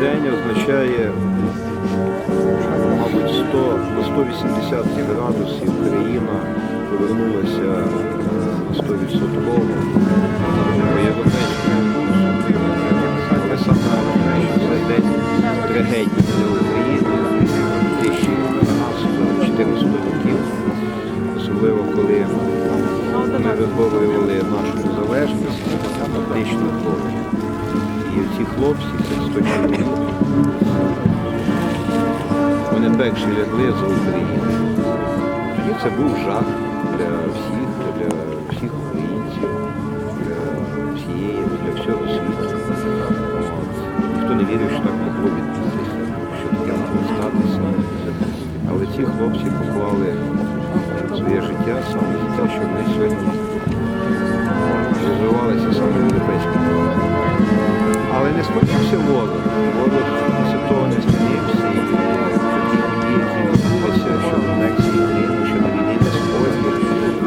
вистачає, мабуть, 100 на 180 градусів країна повернулася е, 100% по європейському курсу. Але саме головне, що це день трагедії для України 2012-2014 років, особливо коли ми виборювали хлопці, це 100 чоловік, вони перші лягли за Україну. Тоді це був жах для всіх, для всіх українців, для всієї, для всього світу. Ніхто не вірив, що так могло відбутися, що таке могло статися. Але ці хлопці поклали своє життя саме за те, щоб ми сьогодні сподівався ворог. Ворог після не змінився. і події, які відбулися що Мексії, що щодо війни на сході,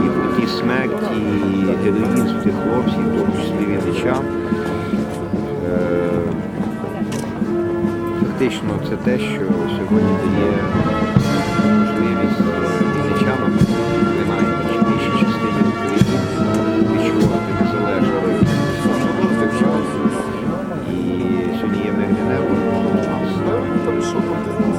і про ті смерті, і героїзм тих хлопців, в тому числі вінничан. Е, Фактично це те, що сьогодні дає е, Música